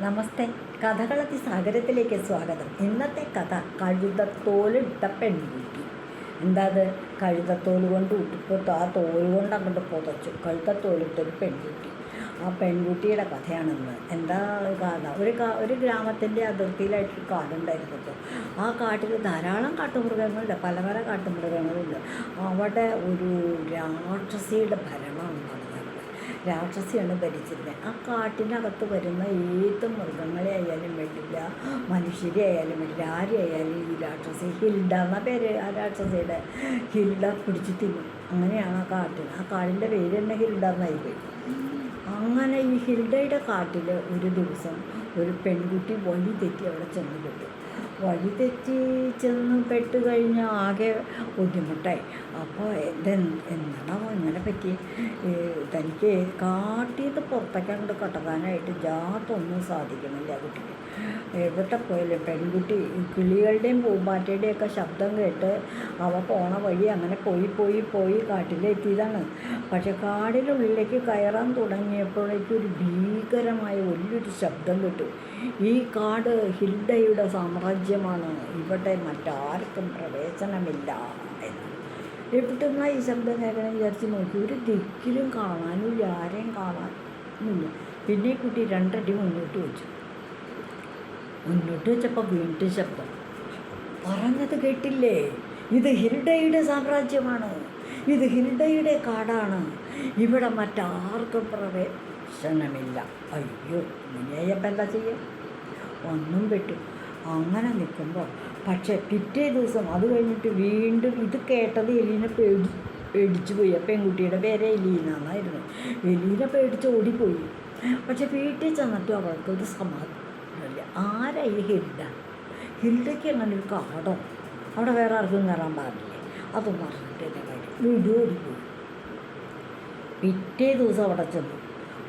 നമസ്തേ. കഥകളത്തി സാഗരത്തിലേക്ക് സ്വാഗതം. ഇന്നത്തെ കഥ കഴുതത്തോലിട്ട പെൺകുട്ടി. എന്താ അത് കഴുതത്തോൽ കൊണ്ട് ഇട്ടിപ്പോൾ ആ തോൽ കൊണ്ട് അങ്ങോട്ട് പുതച്ചു. കഴുതത്തോലിട്ടൊരു പെൺകുട്ടി. ആ പെൺകുട്ടിയുടെ കഥയാണെന്ന് എന്താ കഥ? ഒരു ഒരു ഗ്രാമത്തിന്റെ അതിർത്തിയിലായിട്ടൊരു കാടുണ്ടായിരുന്നു ആ കാട്ടിൽ ധാരാളം കാട്ടുമൃഗങ്ങളുണ്ട്. പല പല കാട്ടുമൃഗങ്ങളുണ്ട്. അവിടെ ഒരു രാക്ഷസിയുടെ ഭരണമാണ്. നടന്നത് രാക്ഷസിയാണ് ഭരിച്ചിരുന്നത് ആ കാട്ടിനകത്ത് വരുന്ന ഏത് മൃഗങ്ങളെ ആയാലും വേണ്ടില്ല മനുഷ്യരെ ആയാലും വേണ്ടില്ല ആരെയായാലും ഈ രാക്ഷസി ഹിൽഡ എന്ന പേര് ആ രാക്ഷസിയുടെ ഹിൽഡ പിടിച്ച് തിന്നും. അങ്ങനെയാണ് ആ കാട്ടിൽ. ആ കാടിന്റെ പേര് തന്നെ ഹിൽഡ എന്നായി പോയി. അങ്ങനെ ഈ ഹിൽഡയുടെ കാട്ടിൽ ഒരു ദിവസം ഒരു പെൺകുട്ടി വഴി തെറ്റി അവിടെ ചെന്ന് പെട്ടു. വഴി തെറ്റി ചെന്ന് പെട്ട് കഴിഞ്ഞാൽ ആകെ ബുദ്ധിമുട്ടായി. അപ്പോൾ എന്ത് എന്താണോ ഇങ്ങനെ പറ്റി? തനിക്ക് കാട്ടിയത് പുറത്തേക്കാണ്ട് കടക്കാനായിട്ട് ജാത്തൊന്നും സാധിക്കുന്നില്ല കുട്ടിക്ക്. എവിടെ പോയാലും പെൺകുട്ടി കിളികളുടെയും പൂമ്പാറ്റയുടെയും ഒക്കെ ശബ്ദം കേട്ട് അവ പോണ വഴി അങ്ങനെ പോയി പോയി പോയി കാട്ടിലെത്തിയതാണ്. പക്ഷെ കാടിനുള്ളിലേക്ക് കയറാൻ തുടങ്ങിയപ്പോഴേക്കും ഒരു ഭീകരമായ വലിയൊരു ശബ്ദം കിട്ടും. ഈ കാട് ഹിൽഡയുടെ സാമ്രാജ്യമാണ് ഇവിടെ മറ്റാർക്കും പ്രവേശനമില്ല എന്ന്. എവിടുന്ന ഈ ശബ്ദം കേൾക്കണം വിചാരിച്ച് നോക്കി. ഒരു ദിക്കിലും കാണാനും ആരെയും കാണാനുമില്ല പിന്നെ കുട്ടി രണ്ടടി മുന്നോട്ട് വെച്ചു. മുന്നോട്ട് വെച്ചപ്പോൾ വീണ്ടും ശബ്ദം. പറഞ്ഞത് കേട്ടില്ലേ? ഇത് ഹിൽഡയുടെ സാമ്രാജ്യമാണ്. ഇത് ഹിൽഡയുടെ കാടാണ്. ഇവിടെ മറ്റാർക്കും പ്രവേശനമില്ല. അയ്യോ ഇങ്ങനെയപ്പം എന്താ ചെയ്യും? ഒന്നും പെട്ടു. അങ്ങനെ നിൽക്കുമ്പോൾ പക്ഷേ പിറ്റേ ദിവസം അത് കഴിഞ്ഞിട്ട് വീണ്ടും ഇത് കേട്ടത് എലീനെ പേടി പേടിച്ചു പോയി. പെൺകുട്ടിയുടെ പേര് എലീന എന്നായിരുന്നു. എലീന പേടിച്ച് ഓടിപ്പോയി. പക്ഷെ വീട്ടിൽ ചെന്നിട്ട് അവർക്കൊരു സമാധാനമില്ല. ആരാ ഹിൽഡ? ഹിൽഡയ്ക്ക് അങ്ങനെ ഒരു കാടോ? അവിടെ വേറെ ആർക്കും കയറാൻ പാടില്ലേ? അതൊന്നും അറിഞ്ഞിട്ട് എന്റെ കാര്യം വീട് ഓടിപ്പോയി. പിറ്റേ ദിവസം അവിടെ ചെന്നു.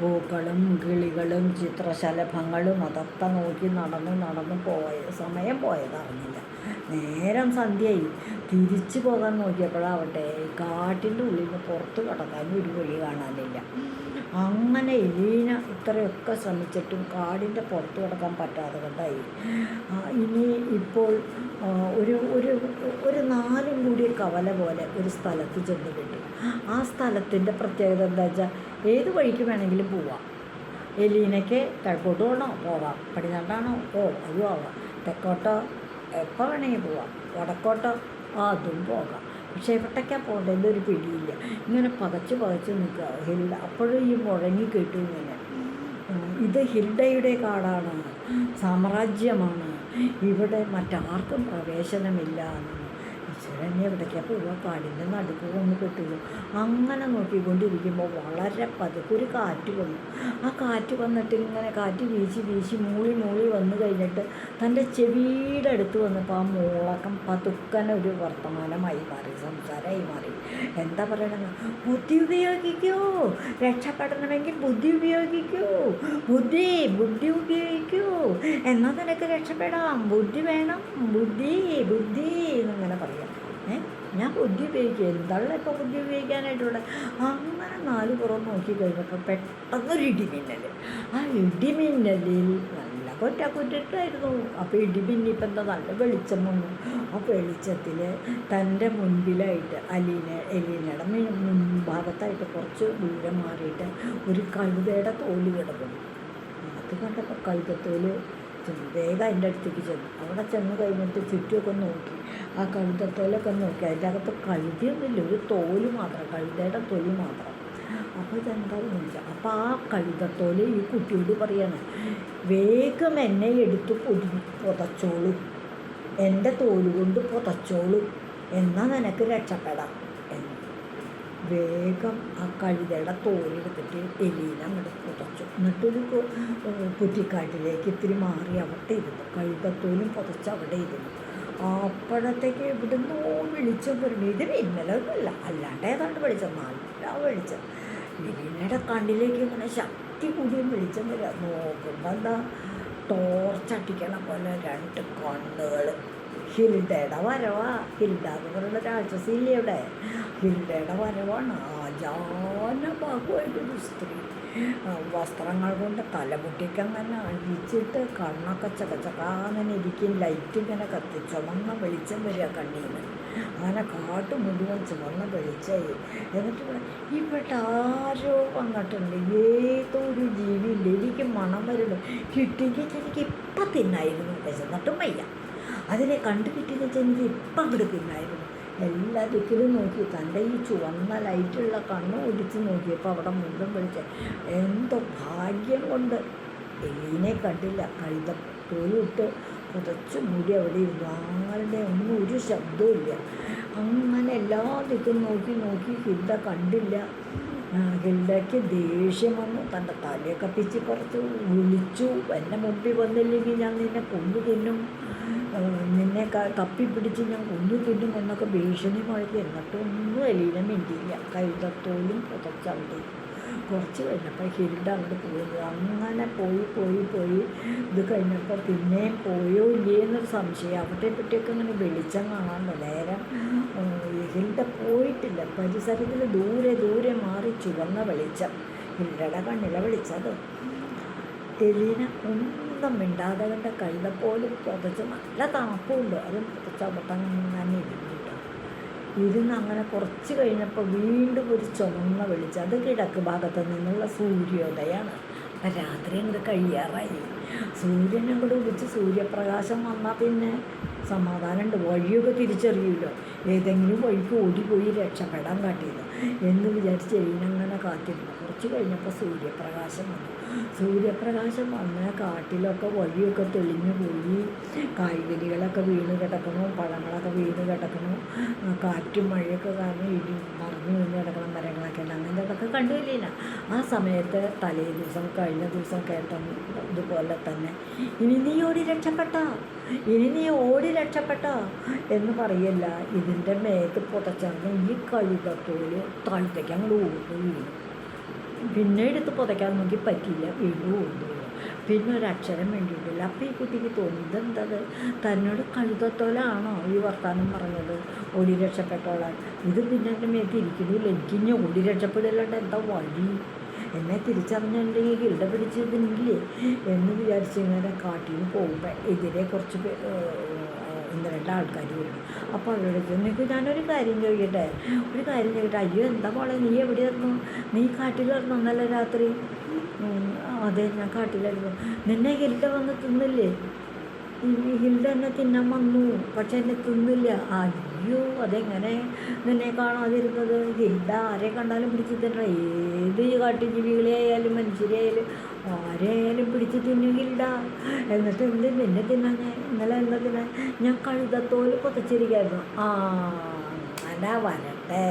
പൂക്കളും കിളികളും ചിത്രശലഭങ്ങളും അതൊക്കെ നോക്കി നടന്ന് നടന്ന് പോയ സമയം പോയതറിഞ്ഞില്ല. നേരം സന്ധ്യയായി. തിരിച്ചു പോകാൻ നോക്കിയപ്പോഴാവട്ടെ കാട്ടിന്റെ ഉള്ളിൽ നിന്ന് പുറത്ത് കടക്കാൻ ഒരു വഴി കാണാനില്ല. അങ്ങനെ എലീന ഇത്രയൊക്കെ ശ്രമിച്ചിട്ടും കാടിന്റെ പുറത്ത് കിടക്കാൻ പറ്റാതെ കൊണ്ടായി. ഇനി ഇപ്പോൾ ഒരു ഒരു ഒരു നാലും കൂടിയ കവല പോലെ ഒരു സ്ഥലത്ത് ചെന്ന് കിട്ടി. ആ സ്ഥലത്തിന്റെ പ്രത്യേകത എന്താ വെച്ചാൽ ഏത് വഴിക്ക് വേണമെങ്കിലും പോവാം. എലീനയ്ക്ക് കിഴക്കോട്ട് പോകണോ പോവാം. പടിഞ്ഞാട്ടാണോ? ഓ അതും ആവാം. തെക്കോട്ടോ? എപ്പോൾ വേണമെങ്കിൽ പോവാം. വടക്കോട്ടോ? അതും പോകാം. എവിടേക്കാണ് പോകേണ്ടത് ഒരു പിടിയില്ല. ഇങ്ങനെ പകച്ച് പകച്ച് നിൽക്കുക. ഹിൽഡ അപ്പോഴും ഈ മുഴങ്ങി കേട്ടു ഇങ്ങനെ. ഇത് ഹിൽഡയുടെ കാടാണ്. സാമ്രാജ്യമാണ്. ഇവിടെ മറ്റാർക്കും പ്രവേശനമില്ല എന്ന്. ഈശ്വരനെ എവിടേക്കാണ് പോവുക കാടിന്റെ നടുക്ക് ഒന്ന് കെട്ടുള്ളൂ അങ്ങനെ നോക്കിക്കൊണ്ടിരിക്കുമ്പോൾ വളരെ പതുക്കെ ഒരു കാറ്റ് വന്നു. ആ കാറ്റ് വന്നിട്ട് ഇങ്ങനെ കാറ്റ് വീശി വീശി മൂളി മൂളി വന്നു കഴിഞ്ഞിട്ട് തന്റെ ചെവിയുടെ അടുത്ത് വന്നപ്പോൾ ആ മൂളക്കം പതുക്കനെ ഒരു വർത്തമാനമായി മാറി സംസാരമായി മാറി. എന്താ പറയണത്? ബുദ്ധി ഉപയോഗിക്കൂ. രക്ഷപ്പെടണമെങ്കിൽ ബുദ്ധി ഉപയോഗിക്കൂ. ബുദ്ധി ബുദ്ധി ഉപയോഗിക്കൂ. എന്നാൽ നിനക്ക് രക്ഷപ്പെടാം. ബുദ്ധി വേണം. ബുദ്ധി ബുദ്ധി എന്നിങ്ങനെ പറയാം. ഞാൻ ബുദ്ധി ഉപയോഗിക്കുകയായിരുന്നു തള്ള ഇപ്പോൾ ബുദ്ധി ഉപയോഗിക്കാനായിട്ടുള്ള അങ്ങനെ നാല് പുറം നോക്കി കഴിഞ്ഞപ്പോൾ പെട്ടെന്നൊരു ഇടിമിന്നൽ ആ ഇടിമിന്നലിൽ നല്ല കൊറ്റ കുറ്റിട്ടായിരുന്നു അപ്പോൾ ഇടിമിന്നിപ്പം എന്താ നല്ല വെളിച്ചം വന്നു. ആ വെളിച്ചത്തിൽ തന്റെ മുൻപിലായിട്ട് അലീന എലീനയുടെ മുൻ- മുൻഭാഗത്തായിട്ട് കുറച്ച് ദൂരം മാറിയിട്ട് ഒരു കഴുതയുടെ തോൽ കിടക്കുന്നു. അത് കണ്ടപ്പോൾ കഴുതത്തോൽ വേഗം അതിന്റെ അടുത്തേക്ക് ചെന്നു. അവിടെ ചെന്ന് കഴിഞ്ഞിട്ട് ചുറ്റുമൊക്കെ നോക്കി. ആ കഴുതത്തോലൊക്കെ നോക്കി. അതിന്റെ അകത്ത് കഴുതിയൊന്നുമില്ല ഒരു തോൽ മാത്രം കഴുതയുടെ തൊലി മാത്രം. അപ്പോൾ ഇതെന്താണെന്ന് ചോദിച്ചാൽ അപ്പോൾ ആ കഴുതത്തോൽ ഈ കുട്ടിയോട് പറയാണ് വേഗം എന്നെ എടുത്ത് പൊതി പുതച്ചോളൂ. എന്റെ തോൽ കൊണ്ട് പുതച്ചോളൂ. എന്നാൽ നിനക്ക് രക്ഷപ്പെടാം. എന്ന്. വേഗം ആ കഴുതയുടെ തോലെടുത്തിട്ട് എലീന അങ്ങോട്ട് പുതച്ചു. എന്നിട്ടൊരു കുറ്റിക്കാട്ടിലേക്ക് ഇത്തിരി മാറി അവിടെ ഇരുന്നു. കഴുതത്തോലും പുതച്ച് അവിടെ ഇരുന്നു. അപ്പോഴത്തേക്ക് ഇവിടുന്ന് വെളിച്ചം പറഞ്ഞു. ഇത് മിന്നലൊന്നുമല്ല അല്ലാണ്ട് ഏതാണ്ട് വെളിച്ചം? നല്ല വെളിച്ചം. എലീനയുടെ കണ്ണിലേക്ക് ഇങ്ങനെ ശക്തി കൂടിയും വെളിച്ചം വരിക നോക്കുമ്പോൾ എന്താ? ടോർച്ചടിക്കണ പോലെ രണ്ട് കണ്ണുകൾ. ഹിൽഡയുടെ വരവാ. ഹിൽഡ എന്ന് പറയുന്ന രാക്ഷസില്ലേ ഇവിടെ ഹിൽഡയുടെ വരവാണ്. ആജാന ബാഹുവായിട്ടൊരു സ്ത്രീ. വസ്ത്രങ്ങൾ കൊണ്ട് തലമുട്ടിക്കങ്ങനെ അഴിച്ചിട്ട് കണ്ണൊക്കെ ചകച്ചകാങ്ങനെ ഇരിക്കും. ലൈറ്റ് ഇങ്ങനെ കത്തി ചുമന്ന വെളിച്ചം വരിക കണ്ണിൽ നിന്ന് അങ്ങനെ കാട്ട് മുഴുവൻ ചുമന്ന വെളിച്ചായി എന്നിട്ട് ഇവിടെ ആരോ വന്നിട്ടുണ്ട്. ഏതോ ഒരു ജീവിയില്ല മണം വരുന്നു. കിട്ടിയെങ്കിൽ എനിക്ക് ഇപ്പം തിന്നായിരുന്നു. വിശന്നിട്ടും വയ്യ. അതിനെ കണ്ടു കിട്ടിയെന്ന് വെച്ചാൽ എനിക്ക് ഇപ്പം അവിടെ തിന്നായിരുന്നു. എല്ലാ ദിക്കിലും നോക്കി. തന്റെ ഈ ചുവന്ന ലൈറ്റുള്ള കണ്ണ് ഒടിച്ച് നോക്കിയപ്പോൾ അവിടെ മുഴുവൻ വിളിച്ച്. എന്തോ ഭാഗ്യം കൊണ്ട്. എലീനെ കണ്ടില്ല. കഴുത പോയിട്ട് പുതച്ച് മൂടി അവിടെ ഇരുന്നു. ഒന്നും ഒരു ശബ്ദവും ഇല്ല. അങ്ങനെ എല്ലാ ദിക്കും നോക്കി നോക്കി ഹിൽഡ കണ്ടില്ല. ഹിൽഡയ്ക്ക് ദേഷ്യം വന്നു. തന്റെ തലയൊക്കെ പിച്ച് കുറച്ച് വിളിച്ചു. എന്റെ മുമ്പിൽ വന്നില്ലെങ്കിൽ ഞാൻ നിന്നെ കൊണ്ടു തിന്നും. ആ, നിന്നെ ക- തപ്പിപ്പിടിച്ച് ഞാൻ കൊന്നു തിന്നും എന്നൊക്കെ ഭീഷണി മുഴക്കി എന്നിട്ടൊന്നും എലീന മിണ്ടിയില്ല. കഴുതത്തോലും പുതച്ചവിടെ. കുറച്ച് കഴിഞ്ഞപ്പോൾ ഹിൽഡ അങ്ങോട്ട് പോയത് അങ്ങനെ പോയി പോയി പോയി. ഇത് കഴിഞ്ഞപ്പോൾ പിന്നെയും പോയോ ഇല്ലേ എന്നൊരു സംശയം. അവിടെ പറ്റിയൊക്കെ ഇങ്ങനെ വെളിച്ചം കാണാൻ നേരം ഹിൽഡ പോയിട്ടില്ല. പരിസരത്തിൽ ദൂരെ ദൂരെ മാറി ചുവന്ന വെളിച്ചം. ഹിൽഡയുടെ കണ്ണിലെ വെളിച്ചത് എലീന ഒന്നും മിണ്ടാതെ കണ്ട പോലും പുതച്ച് നല്ല തണുപ്പുണ്ട്. അതും പുതച്ചവിട്ടങ്ങനെ ഇരുന്നിട്ട്. ഇരുന്ന് അങ്ങനെ കുറച്ച് കഴിഞ്ഞപ്പോൾ വീണ്ടും ഒരു ചുമന്ന വെളിച്ചം. അത് കിഴക്ക് ഭാഗത്ത് നിന്നുള്ള സൂര്യോദയമാണ് അപ്പം രാത്രി അങ്ങോട്ട് കഴിയാറായി. സൂര്യൻ അങ്ങോട്ട് ഉദിച്ച് സൂര്യപ്രകാശം വന്നാൽ പിന്നെ സമാധാനമുണ്ട് വഴിയൊക്കെ തിരിച്ചറിയുമല്ലോ ഏതെങ്കിലും വഴിക്ക് ഓടിപ്പോയി രക്ഷപ്പെടാൻ കാട്ടിയത്. എന്ന് വിചാരിച്ച് എഴുന്നങ്ങനെ കാത്തിരുന്നു. കുറച്ച് കഴിഞ്ഞപ്പോൾ സൂര്യപ്രകാശം വന്നു. സൂര്യപ്രകാശം വന്ന കാട്ടിലൊക്കെ വഴിയൊക്കെ തെളിഞ്ഞു പോയി. കായ്കനികളൊക്കെ വീണ് കിടക്കണു പഴങ്ങളൊക്കെ വീണ് കിടക്കണു കാറ്റും മഴയൊക്കെ കാരണം ഇടി മറിഞ്ഞു വീണ് കിടക്കണം മരങ്ങളൊക്കെ ഉണ്ട്. അങ്ങനത്തെ അതൊക്കെ കണ്ടുവല്ലേന ആ സമയത്ത് തലേ ദിവസം കഴിഞ്ഞ ദിവസം കേട്ട ഇതുപോലെ തന്നെ. ഇനി നീ ഓടി രക്ഷപ്പെട്ട ഇനി നീ ഓടി രക്ഷപ്പെട്ട എന്ന് പറയല്ല. ഇതിന്റെ മേത്ത് പൊട്ടച്ചാണ് ഈ കഴുകത്തോൽ താഴത്തേക്ക് ഞങ്ങൾ ഓർന്നു വീണു പിന്നെ എടുത്ത് പുതയ്ക്കാൻ നോക്കി പറ്റിയില്ല. വീണ്ടും ഓടുന്നു പിന്നെ ഒരക്ഷരം വേണ്ടിയിട്ടില്ല. അപ്പം ഈ കുട്ടിക്ക് തോന്നി ഇതെന്തത്? തന്നോട് കഴുതത്തോലാണോ ഈ വർത്താനം പറഞ്ഞത് ഓടി രക്ഷപ്പെട്ടോളാൻ. ഇത് പിന്നെ എന്റെ മേത്ത് ഇരിക്കുന്നില്ല എനിക്ക് ഇനി ഓടി രക്ഷപ്പെടില്ലാണ്ട് എന്താ വഴി? എന്നെ തിരിച്ചറിഞ്ഞിട്ടുണ്ടെങ്കിൽ ഗിൽഡ പിടിച്ചിരുന്നില്ലേ എന്ന് വിചാരിച്ച് ഇങ്ങനെ കാട്ടിൽ പോകുമ്പോൾ എതിരെ കുറച്ച് പേ- ഏഹ് ഒന്ന് രണ്ട് ആൾക്കാർ വരും അപ്പോൾ അവരോട് നിനക്ക് ഞാനൊരു കാര്യം ചോദിക്കട്ടെ? ഒരു കാര്യം ചോദിക്കട്ടെ. അയ്യോ എന്താ മോളെ നീ എവിടെയായിരുന്നു നീ കാട്ടിലായിരുന്നു ഇന്നലെ രാത്രി? അതെ ഞാൻ കാട്ടിലായിരുന്നു. നിന്നെ ഹിൽഡ വന്ന് തിന്നില്ലേ? ഹിൽഡ എന്നെ തിന്നാൻ വന്നു പക്ഷെ എന്നെ തിന്നില്ല. അയ്യോ അതെങ്ങനെ? നിന്നെ കാണാതിരുന്നത്? ഹിൽഡ ആരെ കണ്ടാലും പിടിച്ച് തിന്നണം ഏത് കാട്ടുജീവികളെ ആയാലും മനുഷ്യരെ ആയാലും ആരെയായാലും പിടിച്ച് തിന്നും ഹിൽഡ എന്നിട്ട് എന്ത് നിന്നെ തിന്നാൻ ഞാൻ ഇന്നലെ എന്താ തിന്നാൻ? ഞാൻ കഴുതത്തോൽ പൊതച്ചിരിക്കായിരുന്നു. ആ അങ്ങനെ വരട്ടെ.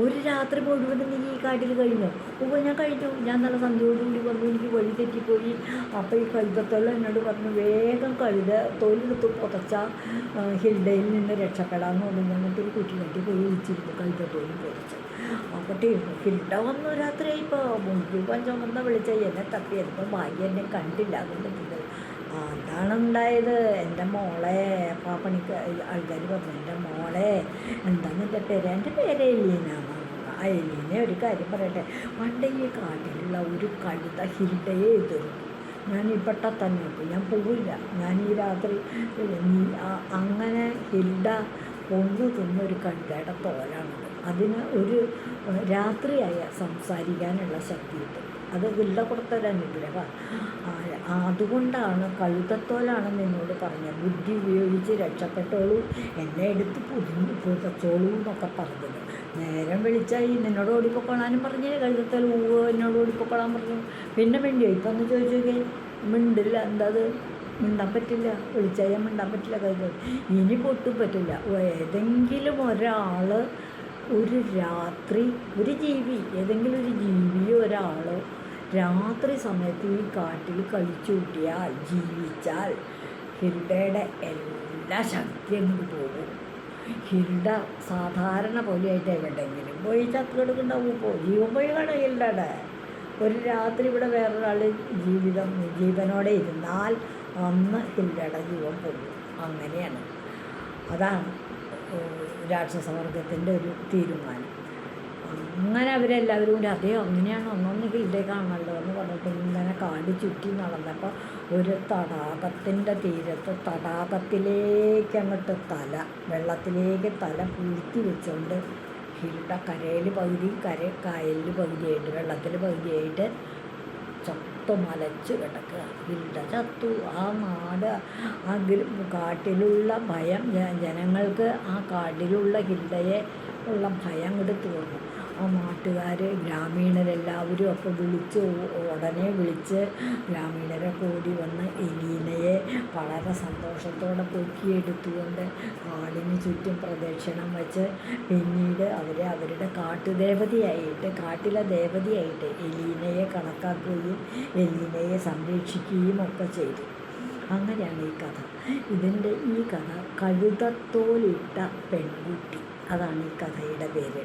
ഒരു രാത്രി മുഴുവനും നീ ഈ കാട്ടിൽ കഴിഞ്ഞു? ഇപ്പോൾ ഞാൻ കഴിഞ്ഞു. ഞാൻ നല്ല സന്ധ്യയോടുകൂടി വന്നു. എനിക്ക് വഴി തെറ്റിപ്പോയി. അപ്പോൾ ഈ കഴുതത്തോളം എന്നോട് പറഞ്ഞു വേഗം കഴുത തോലെടുത്ത് പുതച്ച ഹിൽഡയിൽ നിന്ന് രക്ഷപ്പെടാമെന്ന് പറഞ്ഞു. ഞങ്ങൾക്ക് ഒരു കുറ്റി കെട്ടി പോയി വിളിച്ചിരുന്നു കഴുതത്തോലും പുതച്ച്. അപ്പോൾ ഇവിടെ വന്നു രാത്രി ഇപ്പോൾ മുഴുവൻ ചുമന്ന വിളിച്ച എന്നെ തപ്പി എന്തോ ഭാഗ്യം എന്നെ കണ്ടില്ല അതുകൊണ്ട് അതാണ് ഉണ്ടായത്. എന്റെ മോളെ പാപ്പണിക്ക് ആൾക്കാർ പറഞ്ഞു എന്റെ മോളെ എന്താണ് എന്റെ പേര്? എന്റെ പേര് എലീന ആ എലീനെ ഒരു കാര്യം പറയട്ടെ. പണ്ട് ഈ കാട്ടിലുള്ള ഒരു കഴുത ഹിൽഡയെ എതിർന്നു ഞാൻ പെട്ട തന്നെ നിൽക്കും ഞാൻ പോവില്ല. ഞാൻ ഈ രാത്രി അങ്ങനെ ഹിൽഡ കൊന്നു തിന്നൊരു കഴുതയുടെ തോലാണത് അതിന് ഒരു രാത്രിയായ സംസാരിക്കാനുള്ള ശക്തി കിട്ടും. അത് അനുഗ്രഹമാണ് അതുകൊണ്ടാണ് കഴുതത്തോലാണ് നിന്നോട് പറഞ്ഞത്. ബുദ്ധി ഉപയോഗിച്ച് രക്ഷപ്പെട്ടോളൂ. എന്നെ എടുത്ത് പുതിഞ്ഞ് പുതച്ചോളൂ എന്നൊക്കെ പറഞ്ഞത്. നേരം വിളിച്ചായി. നിന്നോട് ഓടിപ്പൊക്കോളാനും പറഞ്ഞേ. കഴുതത്തോൽ ഊവ് എന്നോട് ഓടിപ്പൊക്കോളാൻ പറഞ്ഞു. പിന്നെ വേണ്ടിയോ ഇപ്പം ഒന്ന് ചോദിച്ചു നോക്കിയേ. മിണ്ടില്ല. എന്താ അത്? മിണ്ടാൻ പറ്റില്ല. വിളിച്ചാൽ മിണ്ടാൻ പറ്റില്ല കഴുത ഇനി പൊട്ടും പറ്റില്ല. ഏതെങ്കിലും ഒരാൾ ഒരു രാത്രി ഒരു ജീവി ഏതെങ്കിലും ഒരു ജീവിയോ ഒരാളോ രാത്രി സമയത്ത് ഈ കാട്ടിൽ കഴിച്ചു കൂട്ടിയാൽ ജീവിച്ചാൽ ഹിൽഡയുടെ എല്ലാ ശക്തിയും പോകും. ഹിൽഡ സാധാരണ പോലെയായിട്ട് എവിടെയെങ്കിലും പോയി ചത്ത് കിടക്കുന്നുണ്ടാവും പോ ജീവൻ പോയി കാണും ഹിൽഡയുടെ? ഒരു രാത്രി ഇവിടെ വേറൊരാൾ ജീവിതം ജീവനോടെ ഇരുന്നാൽ അന്ന് ഹിൽഡയുടെ ജീവൻ പോകും. അങ്ങനെയാണ്. അതാണ് രാക്ഷസവർഗത്തിന്റെ ഒരു തീരുമാനം. അങ്ങനെ അവരെല്ലാവരും കൂടി അതേ അങ്ങനെയാണ് ഒന്നൊന്ന് ഹിൽഡേക്കാണല്ലോ എന്ന് പറഞ്ഞിട്ട് ഇങ്ങനെ കാട് ചുറ്റി നടന്നപ്പോൾ ഒരു തടാകത്തിന്റെ തീരത്ത് തടാകത്തിലേക്ക് അങ്ങോട്ട് തല വെള്ളത്തിലേക്ക് തല പൂഴ്ത്തി വെച്ചുകൊണ്ട് ഹിൽഡ കരയിൽ പകുതി കര കായലിൽ പകുതിയായിട്ട് വെള്ളത്തിൽ പകുതിയായിട്ട് ചത്തു മലച്ച് കിടക്കുക. ഹിൽഡ ചത്തു. ആ നാട് ആ കാട്ടിലുള്ള ഭയം ജനങ്ങൾക്ക് ആ കാട്ടിലുള്ള ഹിൽഡയെ ഉള്ള ഭയം അങ്ങോട്ട് തീർന്നു. ആ നാട്ടുകാർ ഗ്രാമീണരെല്ലാവരും അപ്പോൾ വിളിച്ച് ഉടനെ വിളിച്ച് ഗ്രാമീണരെ കൂടി വന്ന് എലീനയെ വളരെ സന്തോഷത്തോടെ പൊക്കിയെടുത്തുകൊണ്ട് കാടിന് ചുറ്റും പ്രദക്ഷിണം വെച്ച് പിന്നീട് അവരെ അവരുടെ കാട്ടുദേവതയായിട്ട് കാട്ടിലെ ദേവതയായിട്ട് എലീനയെ കണക്കാക്കുകയും എലീനയെ സംരക്ഷിക്കുകയും ഒക്കെ ചെയ്തു. അങ്ങനെയാണ് ഈ കഥ. ഇതിന്റെ ഈ കഥ കഴുതത്തോലിട്ട പെൺകുട്ടി. അതാണ് ഈ കഥയുടെ പേര്.